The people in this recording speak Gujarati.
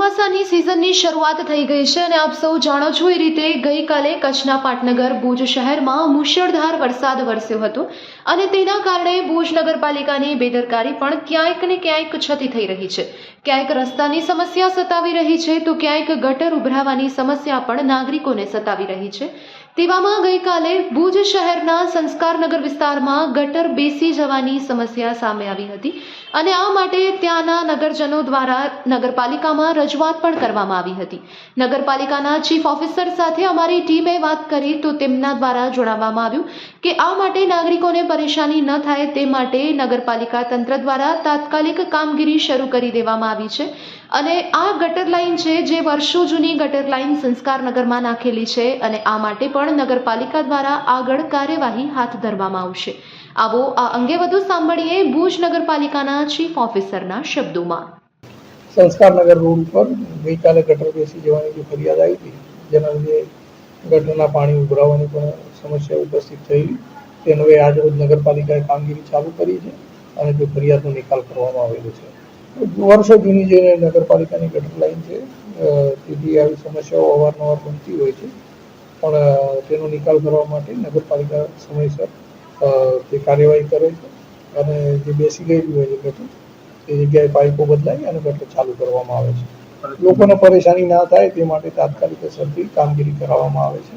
સિઝનની શરૂઆત થઈ ગઈ છે અને આપ સૌ જાણો છો એ રીતે ગઈકાલે કચ્છના પાટનગર, ભુજ શહેરમાં મુશળધાર વરસાદ વરસ્યો હતો અને તેના કારણે ભુજ નગરપાલિકાની બેદરકારી પણ ક્યાંક ને ક્યાંક છતી થઈ રહી છે. ક્યાંક રસ્તાની સમસ્યા સતાવી રહી છે તો ક્યાંક ગટર ઉભરાવાની સમસ્યા પણ નાગરિકોને સતાવી રહી છે. તેવામાં ગઈકાલે ભુજ શહેરના સંસ્કારનગર વિસ્તારમાં ગટર બેસી જવાની સમસ્યા સામે આવી હતી અને આ માટે ત્યાંના નગરજનો દ્વારા નગરપાલિકામાં રજૂઆત પણ કરવામાં આવી હતી. નગરપાલિકાના ચીફ ઓફિસર સાથે અમારી ટીમે વાત કરી તો તેમના દ્વારા જણાવવામાં આવ્યું કે આ માટે નાગરિકોને પરેશાની ન થાય તે માટે નગરપાલિકા તંત્ર દ્વારા તાત્કાલિક કામગીરી શરૂ કરી દેવામાં આવી છે અને આ ગટર લાઇન છે જે વર્ષો જૂની ગટર લાઇન સંસ્કારનગરમાં નાખેલી છે અને આ માટે પણ નગરપાલિકા દ્વારા આગળ કાર્યવાહી હાથ ધરવામાં આવશે. આવો આ અંગે વધુ સાંભળીએ ભુજ નગરપાલિકાના ચીફ ઓફિસરના શબ્દોમાં. સંસ્કારનગર રોડ ઉપર ગઈકાલે ગટર બેસી જવાની જે ફરિયાદ આવી હતી, જેના લીધે ગટરના પાણી ઉભરાવાની પણ સમસ્યા ઉપસ્થિત થયેલી તેનો આજ આજરોજ નગરપાલિકાએ કામગીરી ચાલુ કરી છે અને તે ફરિયાદનો નિકાલ કરવામાં આવેલો છે. વર્ષો જૂની જે નગરપાલિકાની ગટર લાઈન છે તેથી આવી સમસ્યાઓ અવારનવાર બનતી હોય છે. પણ તેનો નિકાલ કરવા માટે નગરપાલિકા સમયસર તે કાર્યવાહી કરે છે અને જે બેસી ગયેલી હોય છે ગટર તે જગ્યાએ પાઇપો બદલાઈ અને ગટર ચાલુ કરવામાં આવે છે. લોકોને પરેશાની ના થાય તે માટે તાત્કાલિક અસરથી કામગીરી કરાવવામાં આવે છે.